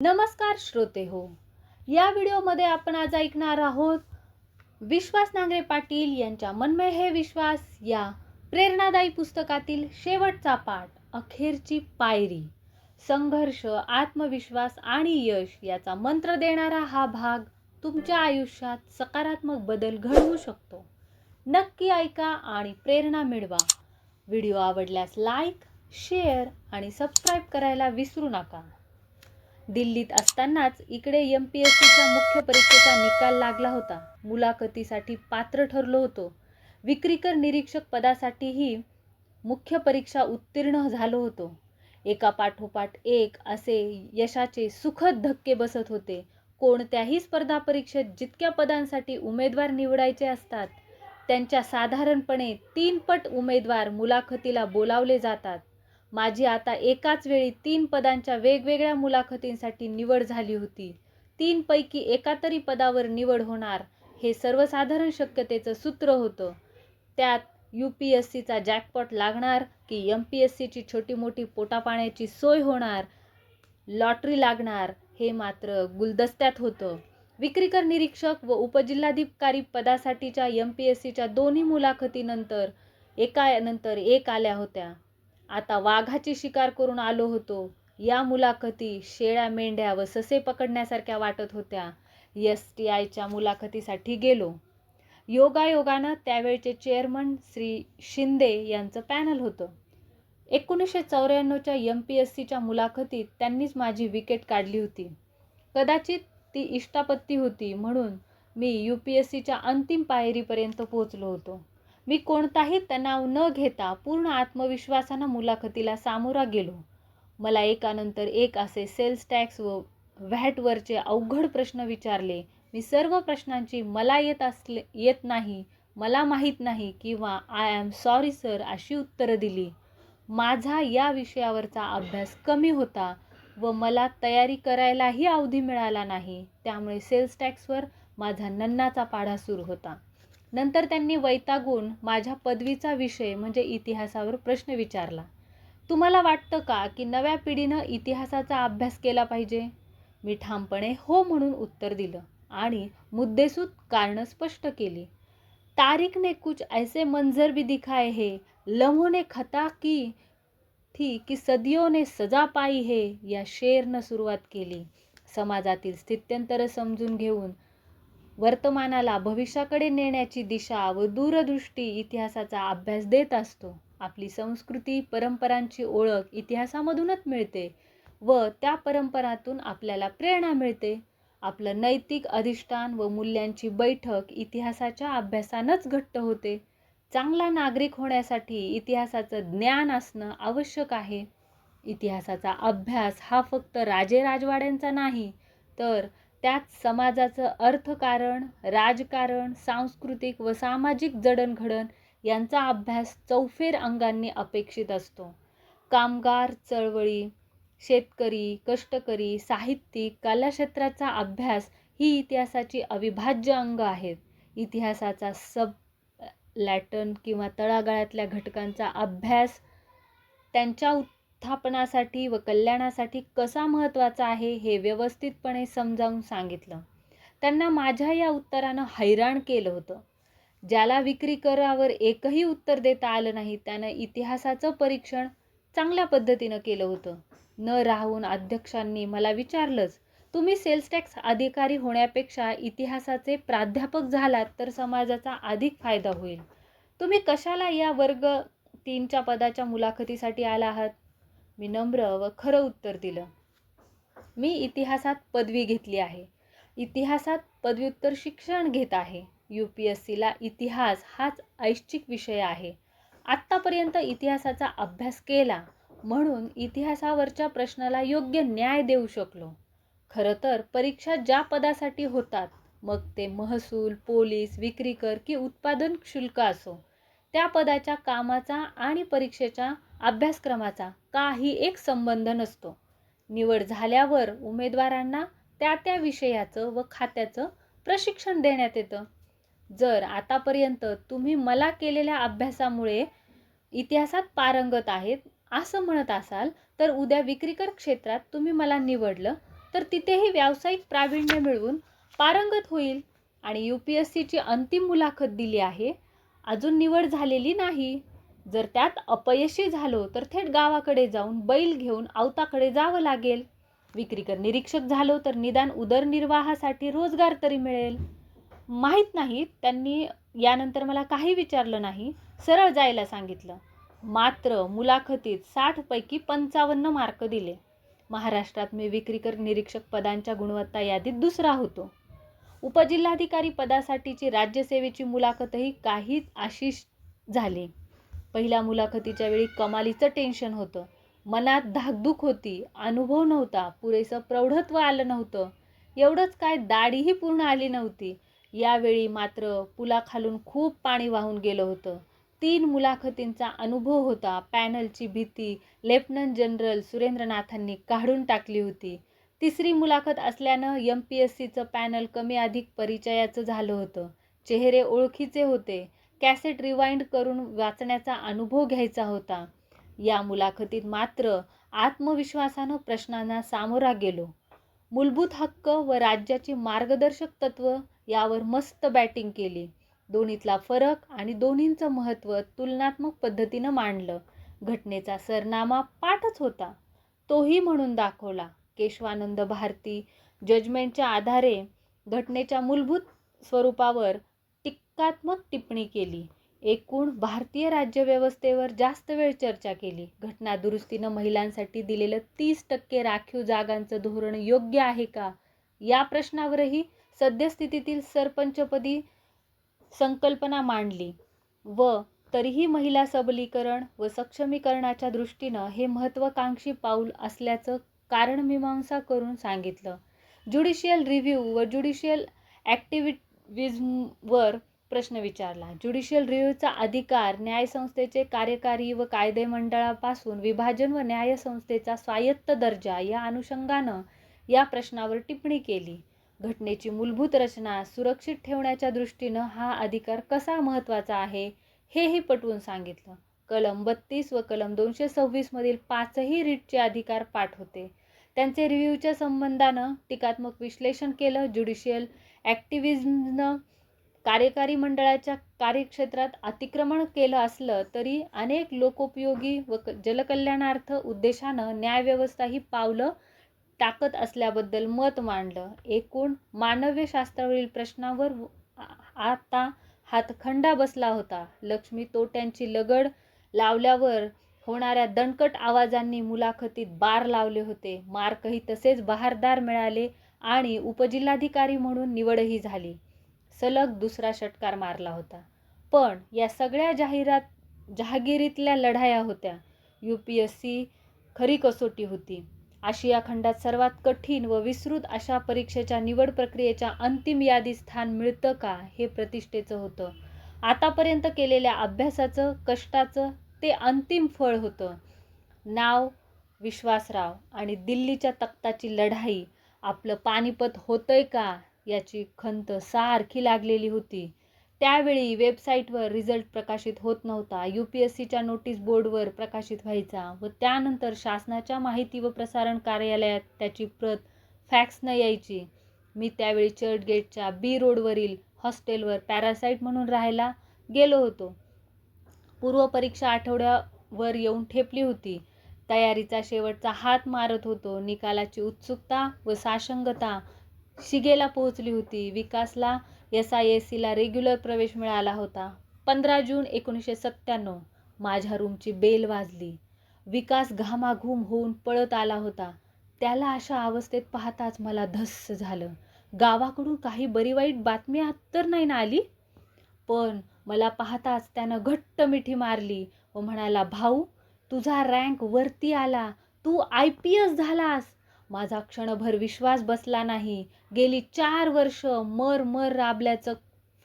नमस्कार श्रोते हो. या व्हिडिओमध्ये आपण आज ऐकणार आहोत विश्वास नांगरे पाटील यांच्या मनमय हे विश्वास या प्रेरणादायी पुस्तकातील शेवटचा पाठ अखेरची पायरी. संघर्ष आत्मविश्वास आणि यश याचा मंत्र देणारा हा भाग तुमच्या आयुष्यात सकारात्मक बदल घडवू शकतो. नक्की ऐका आणि प्रेरणा मिळवा. व्हिडिओ आवडल्यास लाईक शेअर आणि सबस्क्राईब करायला विसरू नका. दिल्लीत असतानाच इकडे एम पी एस सीच्या मुख्य परीक्षेचा निकाल लागला होता. मुलाखतीसाठी पात्र ठरलो होतो. विक्रीकर निरीक्षक पदासाठीही मुख्य परीक्षा उत्तीर्ण झालो होतो. एका पाठोपाठ एक असे यशाचे सुखद धक्के बसत होते. कोणत्याही स्पर्धा परीक्षेत जितक्या पदांसाठी उमेदवार निवडायचे असतात त्यांच्या साधारणपणे तीन पट उमेदवार मुलाखतीला बोलावले जातात. माझी आता एकाच वेळी तीन पदांच्या वेगवेगळ्या मुलाखतींसाठी निवड झाली होती. तीनपैकी एका तरी पदावर निवड होणार हे सर्वसाधारण शक्यतेचं सूत्र होतं. त्यात यू पी एस सीचा जॅकपॉट लागणार की एम पी एस सीची छोटी मोठी पोटापाण्याची सोय होणार लॉटरी लागणार हे मात्र गुलदस्त्यात होतं. विक्रीकर निरीक्षक व उपजिल्हाधिकारी पदासाठीच्या एम पी एस सीच्या दोन्ही मुलाखतीनंतर एकानंतर एक आल्या होत्या. आता वाघाची शिकार करून आलो होतो. या मुलाखती शेळ्या मेंढ्या व ससे पकडण्यासारख्या वाटत होत्या. एस टी आयच्या मुलाखतीसाठी गेलो. योगायोगानं त्यावेळचे चेअरमन श्री शिंदे यांचं पॅनल होतं. एकोणीसशे चौऱ्याण्णवच्या एम पी एस सीच्या मुलाखतीत त्यांनीच माझी विकेट काढली होती. कदाचित ती इष्टापत्ती होती म्हणून मी यू पी एस सीच्या अंतिम पायरीपर्यंत पोहोचलो होतो. मी कोणताही तणाव न घेता पूर्ण आत्मविश्वासानं मुलाखतीला सामोरा गेलो. मला एकानंतर एक असे सेल्स टॅक्स व व्हॅटवरचे अवघड प्रश्न विचारले. मी सर्व प्रश्नांची मला येत असले येत नाही मला माहीत नाही किंवा आय एम सॉरी सर अशी उत्तरं दिली. माझा या विषयावरचा अभ्यास कमी होता व मला तयारी करायलाही अवधी मिळाला नाही. त्यामुळे सेल्स टॅक्सवर माझा नन्नाचा पाढा सुरू होता. नंतर त्यांनी वैतागून माझ्या पदवीचा विषय म्हणजे इतिहासावर प्रश्न विचारला. तुम्हाला वाटतं का की नव्या पिढीनं इतिहासाचा अभ्यास केला पाहिजे? मी ठामपणे हो म्हणून उत्तर दिलं आणि मुद्देसूद कारणं स्पष्ट केली. तारीख ने कुछ ऐसे मंजर भी दिखाए है लम्हों ने खता की थी की सदियों ने सजा पाई हे या शेरनं सुरुवात केली. समाजातील स्थित्यंतर समजून घेऊन वर्तमानाला भविष्याकडे नेण्याची दिशा व दूरदृष्टी इतिहासाचा अभ्यास देत असतो. आपली संस्कृती परंपरांची ओळख इतिहासामधूनच मिळते व त्या परंपरातून आपल्याला प्रेरणा मिळते. आपलं नैतिक अधिष्ठान व मूल्यांची बैठक इतिहासाच्या अभ्यासानंच घट्ट होते. चांगला नागरिक होण्यासाठी इतिहासाचं ज्ञान असणं आवश्यक आहे. इतिहासाचा अभ्यास हा फक्त राजे राजवाड्यांचा नाही तर त्यात समाजाचं अर्थकारण राजकारण सांस्कृतिक व सामाजिक जडणघडण यांचा अभ्यास चौफेर अंगांनी अपेक्षित असतो. कामगार चळवळी शेतकरी कष्टकरी साहित्यिक कलाक्षेत्राचा अभ्यास ही इतिहासाची अविभाज्य अंग आहेत. इतिहासाचा सब लॅटन किंवा तळागाळातल्या घटकांचा अभ्यास त्यांच्या उत्थापनासाठी व कल्याणासाठी कसा महत्त्वाचा आहे हे व्यवस्थितपणे समजावून सांगितलं. त्यांना माझ्या या उत्तरानं हैराण केलं होतं. ज्याला विक्री करावर एकही उत्तर देता आलं नाही त्यानं इतिहासाचं परीक्षण चांगल्या पद्धतीनं केलं होतं. न राहून अध्यक्षांनी मला विचारलंच तुम्ही सेल्स टॅक्स अधिकारी होण्यापेक्षा इतिहासाचे प्राध्यापक झालात तर समाजाचा अधिक फायदा होईल. तुम्ही कशाला या वर्ग तीनच्या पदाच्या मुलाखतीसाठी आला आहात? मी नम्र व खरं उत्तर दिलं. मी इतिहासात पदवी घेतली आहे. इतिहासात पदव्युत्तर शिक्षण घेत आहे. यू पी एस सीला इतिहास हाच ऐच्छिक विषय आहे. आत्तापर्यंत इतिहासाचा अभ्यास केला म्हणून इतिहासावरच्या प्रश्नाला योग्य न्याय देऊ शकलो. खरं तर परीक्षा ज्या पदासाठी होतात मग ते महसूल पोलीस विक्रीकर की उत्पादन शुल्क असो त्या पदाच्या कामाचा आणि परीक्षेच्या अभ्यासक्रमाचा काही एक संबंध नसतो. निवड झाल्यावर उमेदवारांना त्या त्या विषयाचं व खात्याचं प्रशिक्षण देण्यात येतं. जर आतापर्यंत तुम्ही मला केलेल्या अभ्यासामुळे इतिहासात पारंगत आहेत असं म्हणत असाल तर उद्या विक्रीकर क्षेत्रात तुम्ही मला निवडलं तर तिथेही व्यावसायिक प्रावीण्य मिळवून पारंगत होईल आणि यू पी एस सीची अंतिम मुलाखत दिली आहे. अजून निवड झालेली नाही. जर त्यात अपयशी झालो तर थेट गावाकडे जाऊन बैल घेऊन अवताकडे जावं लागेल. विक्रीकर निरीक्षक झालो तर निदान उदरनिर्वाहासाठी रोजगार तरी मिळेल. माहीत नाही त्यांनी यानंतर मला काही विचारलं नाही सरळ जायला सांगितलं. मात्र मुलाखतीत साठपैकी पंचावन्न मार्क दिले. महाराष्ट्रात मी विक्रीकर निरीक्षक पदांच्या गुणवत्ता यादीत दुसरा होतो. उपजिल्हाधिकारी पदासाठीची राज्यसेवेची मुलाखतही काहीच आशिष झाली. पहिल्या मुलाखतीच्या वेळी कमालीचं टेन्शन होतं. मनात धाकधूक होती. अनुभव नव्हता. पुरेसं प्रौढत्व आलं नव्हतं. एवढंच काय दाढीही पूर्ण आली नव्हती. यावेळी मात्र पुलाखालून खूप पाणी वाहून गेलं होतं. तीन मुलाखतींचा अनुभव होता. पॅनलची भीती लेफ्टनंट जनरल सुरेंद्रनाथांनी काढून टाकली होती. तिसरी मुलाखत असल्यानं एम पी एस सीचं पॅनल कमी अधिक परिचयाचं झालं होतं. चेहरे ओळखीचे होते. कॅसेट रिवाइंड करून वाचण्याचा अनुभव घ्यायचा होता. या मुलाखतीत मात्र आत्मविश्वासानं प्रश्नांना सामोरा गेलो. मूलभूत हक्क व राज्याची मार्गदर्शक तत्त्व यावर मस्त बॅटिंग केली. दोन्हीतला फरक आणि दोन्हींचं महत्त्व तुलनात्मक पद्धतीनं मांडलं. घटनेचा सरनामा पाठच होता. तोही म्हणून दाखवला. केशवानंद भारती जजमेंटच्या आधारे घटनेच्या मूलभूत स्वरूपावर टीकात्मक टिप्पणी केली. एकूण भारतीय राज्यव्यवस्थेवर जास्त वेळ चर्चा केली. घटना दुरुस्तीनं महिलांसाठी दिलेलं तीस टक्के राखीव जागांचं धोरण योग्य आहे का? या प्रश्नावरही सद्यस्थितीतील सरपंचपदी संकल्पना मांडली. व तरीही महिला सबलीकरण व सक्षमीकरणाच्या दृष्टीनं हे महत्त्वाकांक्षी पाऊल असल्याचं कारणमीमांसा करून सांगितलं. ज्युडिशियल रिव्ह्यू व ज्युडिशियल ॲक्टिव्हिजमवर प्रश्न विचारला. ज्युडिशियल रिव्ह्यूचा अधिकार न्यायसंस्थेचे कार्यकारी व कायदे मंडळापासून विभाजन व न्यायसंस्थेचा स्वायत्त दर्जा या अनुषंगानं या प्रश्नावर टिप्पणी केली. घटनेची मूलभूत रचना सुरक्षित ठेवण्याच्या दृष्टीनं हा अधिकार कसा महत्त्वाचा आहे हेही पटवून सांगितलं. कलम बत्तीस व कलम दोनशे सव्वीसमधील पाचही रीटचे अधिकार पाठ होते. त्यांचे रिव्ह्यूच्या संबंधानं टीकात्मक विश्लेषण केलं. ज्युडिशियल ॲक्टिव्हिजमनं कार्यकारी मंडळाच्या कार्यक्षेत्रात अतिक्रमण केलं असलं तरी अनेक लोकोपयोगी व जलकल्याणार्थ उद्देशानं न्यायव्यवस्था ही पावलं टाकत असल्याबद्दल मत मांडलं. एकूण मानव्यशास्त्रावरील प्रश्नावर आता हातखंडा बसला होता. लक्ष्मी तोट्यांची लगड लावल्यावर होणाऱ्या दणकट आवाजांनी मुलाखतीत बार लावले होते. मार्कही तसेच बहारदार मिळाले आणि उपजिल्हाधिकारी म्हणून निवडही झाली. सलग दुसरा षटकार मारला होता. पण या सगळ्या जाहिरात जहागिरीतल्या लढाया होत्या. यू पी एस सी खरी कसोटी होती. आशिया खंडात सर्वात कठीण व विस्तृत अशा परीक्षेच्या निवड प्रक्रियेच्या अंतिम यादीत स्थान मिळतं का हे प्रतिष्ठेचं होतं. आतापर्यंत केलेल्या अभ्यासाचं कष्टाचं ते अंतिम फळ होतं. नाव विश्वासराव आणि दिल्लीच्या तख्ताची लढाई आपलं पानिपत होतंय का याची खंत सारखी लागलेली होती. त्यावेळी वेबसाईटवर रिझल्ट प्रकाशित होत नव्हता. यू पी एस सीच्या नोटीस बोर्डवर प्रकाशित व्हायचा व त्यानंतर शासनाच्या माहिती व प्रसारण कार्यालयात त्याची प्रत फॅक्स न यायची. मी त्यावेळी चर्चगेटच्या बी रोडवरील हॉस्टेलवर पॅरासाईट म्हणून राहायला गेलो होतो. पूर्वपरीक्षा आठवड्यावर येऊन ठेपली होती. तयारीचा शेवटचा हात मारत होतो. निकालाची उत्सुकता व साशंगता शिगेला पोहोचली होती. विकासला एस आय एस सीला रेग्युलर प्रवेश मिळाला होता. पंधरा जून एकोणीसशे सत्त्याण्णव माझ्या रूमची बेल वाजली. विकास घामाघूम होऊन पळत आला होता. त्याला अशा अवस्थेत पाहताच मला धस्स झालं. गावाकडून काही बरी वाईट बातमी तर नाही ना आली? पण मला पाहताच त्यानं घट्ट मिठी मारली व म्हणाला भाऊ तुझा रँक वरती आला. तू आय पी एस झालास. माझा क्षणभर विश्वास बसला नाही. गेली चार वर्ष मर मर राबल्याचं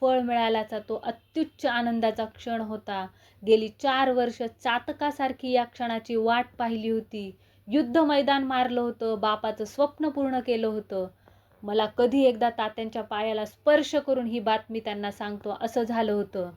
फळ मिळाल्याचा तो अत्युच्च आनंदाचा क्षण होता. गेली चार वर्ष चातकासारखी या क्षणाची वाट पाहिली होती. युद्ध मैदान मारलं होतं बापाचं स्वप्न पूर्ण केलं होतं. मला कधी एकदा तात्यांच्या पायाला स्पर्श करून ही बातमी त्यांना सांगतो असं झालं होतं.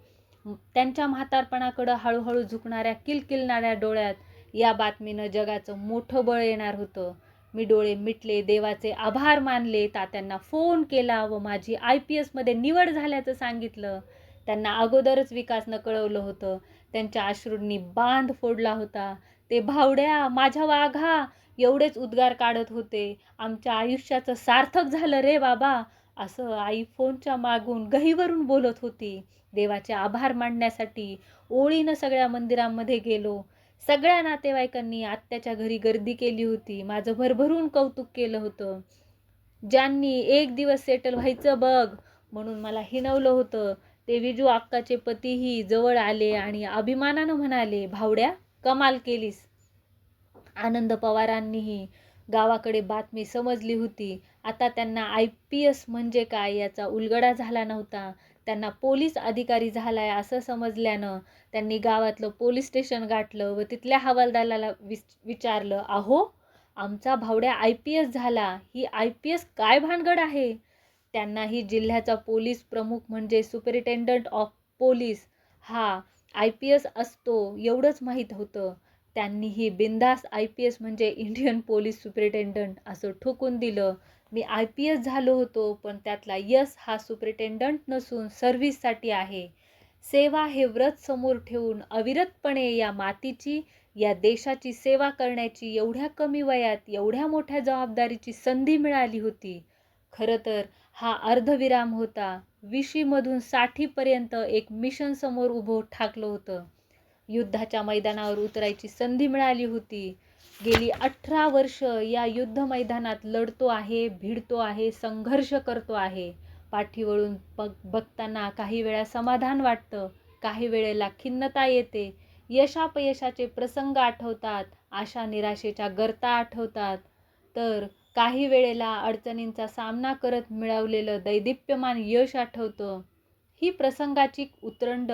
त्यांच्या म्हातारपणाकडं हळूहळू झुकणाऱ्या किलकिलणाऱ्या डोळ्यात या बातमीनं जगाचं मोठं बळ येणार होतं. मी डोळे मिटले देवाचे आभार मानले तात्यांना फोन केला व माझी आय पी एसमध्ये निवड झाल्याचं सांगितलं. त्यांना अगोदरच विकासनं कळवलं होतं. त्यांच्या अश्रूंनी बांध फोडला होता. ते भावड्या माझ्या वाघा एवढेच उद्गार काढत होते. आमच्या आयुष्याचं सार्थक झालं रे बाबा असं आई फोनच्या मागून गहीवरून बोलत होती. देवाचे आभार मांडण्यासाठी ओळीनं सगळ्या मंदिरांमध्ये गेलो. सगळ्या नातेवाईकांनी आत्याच्या घरी गर्दी केली होती. माझं भरभरून कौतुक केलं होतं. ज्यांनी एक दिवस सेटल व्हायचं बघ म्हणून मला हिनवलं होतं. ते विजू अक्काचे पतीही जवळ आले आणि अभिमानानं म्हणाले भावड्या कमाल केलीस. आनंद पवारांनीही गावाकडे बातमी समजली होती. आता त्यांना आय पी एस म्हणजे काय याचा उलगडा झाला नव्हता. त्यांना पोलीस अधिकारी झालाय असं समजल्यानं त्यांनी गावातलं पोलीस स्टेशन गाठलं व तिथल्या हवालदाराला विच विचारलं अहो आमचा भावड्या आय पी एस झाला. ही आय पी एस काय भानगड आहे? त्यांनाही जिल्ह्याचा पोलीस प्रमुख म्हणजे सुपरिटेंडंट ऑफ पोलीस हा आय पी एस असतो एवढंच माहीत होतं. त्यांनीही बिंदास आय पी एस म्हणजे इंडियन पोलीस सुपरिटेंडंट असं ठोकून दिलं. मी आय पी एस झालो होतो पण त्यातला यस हा सुप्रिटेंडंट नसून सर्व्हिससाठी आहे. सेवा हे व्रत समोर ठेवून अविरतपणे या मातीची या देशाची सेवा करण्याची एवढ्या कमी वयात एवढ्या मोठ्या जबाबदारीची संधी मिळाली होती. खरं तर हा अर्धविराम होता. विशीमधून साठीपर्यंत एक मिशन समोर उभं ठाकलं होतं. युद्धाच्या मैदानावर उतरायची संधी मिळाली होती. गेली अठरा वर्ष या युद्ध मैदानात लढतो आहे भिडतो आहे संघर्ष करतो आहे. पाठीवळून बघ बघताना काही वेळा समाधान वाटतं काही वेळेला खिन्नता येते. यशापयशाचे प्रसंग आठवतात आशा निराशेच्या गर्ता आठवतात. तर काही वेळेला अडचणींचा सामना करत मिळवलेलं दैदिप्यमान यश आठवतं. ही प्रसंगाची उतरंड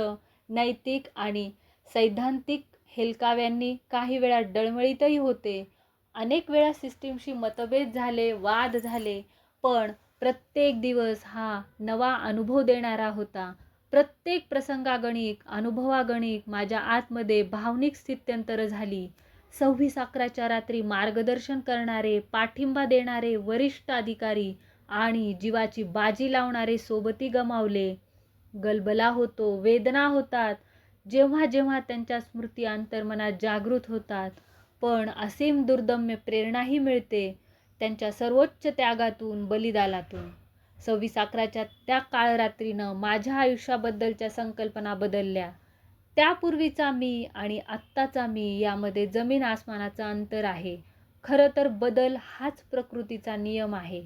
नैतिक आणि सैद्धांतिक हेलकाव्यांनी काही वेळा डळमळीतही होते. अनेक वेळा सिस्टीमशी मतभेद झाले वाद झाले पण प्रत्येक दिवस हा नवा अनुभव देणारा होता. प्रत्येक प्रसंगागणिक अनुभवागणिक माझ्या आतमध्ये भावनिक स्थित्यंतर झाली. सव्वीस अकराच्या रात्री मार्गदर्शन करणारे पाठिंबा देणारे वरिष्ठ अधिकारी आणि जीवाची बाजी लावणारे सोबती गमावले. गलबला होतो वेदना होतात जेव्हा जेव्हा त्यांच्या स्मृती अंतर्मनात जागृत होतात पण असीम दुर्दम्य प्रेरणाही मिळते त्यांच्या सर्वोच्च त्यागातून बलिदानातून. सव्वीस अकराच्या त्या काळरात्रीनं माझ्या आयुष्याबद्दलच्या संकल्पना बदलल्या. त्यापूर्वीचा मी आणि आत्ताचा मी यामध्ये जमीन आसमानाचं अंतर आहे. खरं तर बदल हाच प्रकृतीचा नियम आहे.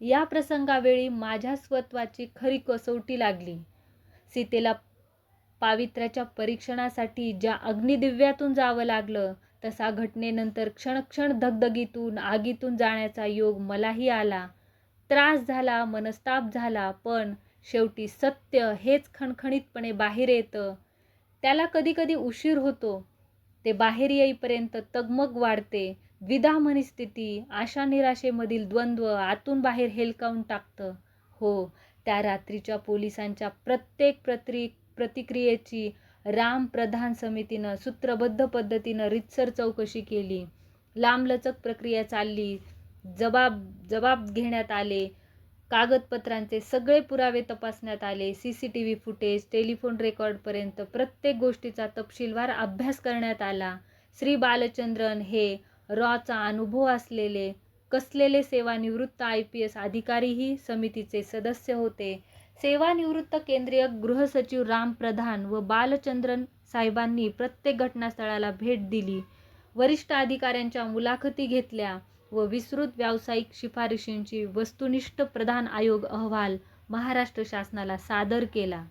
या प्रसंगावेळी माझ्या स्वत्वाची खरी कसोटी लागली. सीतेला पावित्र्याच्या परीक्षणासाठी ज्या अग्निदिव्यातून जावं लागलं तसा घटनेनंतर क्षणक्षण धगधगीतून आगीतून जाण्याचा योग मलाही आला. त्रास झाला मनस्ताप झाला पण शेवटी सत्य हेच खणखणीतपणे बाहेर येतं. त्याला कधीकधी उशीर होतो. ते बाहेर येईपर्यंत तगमग वाढते. द्विधा मनस्थिती आशा निराशेमधील द्वंद्व आतून बाहेर हेलकावून टाकतं. हो त्या रात्रीच्या पोलिसांच्या प्रत्येक प्रति प्रतिक्रियेची राम प्रधान समितीनं सूत्रबद्ध पद्धतीनं रितसर चौकशी केली. लांबलचक प्रक्रिया चालली. जबाब जबाब घेण्यात आले. कागदपत्रांचे सगळे पुरावे तपासण्यात आले. C C T V footage telephone रेकॉर्डपर्यंत प्रत्येक गोष्टीचा तपशीलवार अभ्यास करण्यात आला. श्री बालचंद्रन हे रॉचा अनुभव असलेले कसलेले सेवानिवृत्त आय पी एस अधिकारीही समितीचे सदस्य होते. सेवानिवृत्त केंद्रीय गृहसचिव राम प्रधान व बालचंद्रन साहेबांनी प्रत्येक घटनास्थळाला भेट दिली. वरिष्ठ अधिकाऱ्यांच्या मुलाखती घेतल्या व विस्तृत व्यावसायिक शिफारशींची वस्तुनिष्ठ प्रधान आयोग अहवाल महाराष्ट्र शासनाला सादर केला.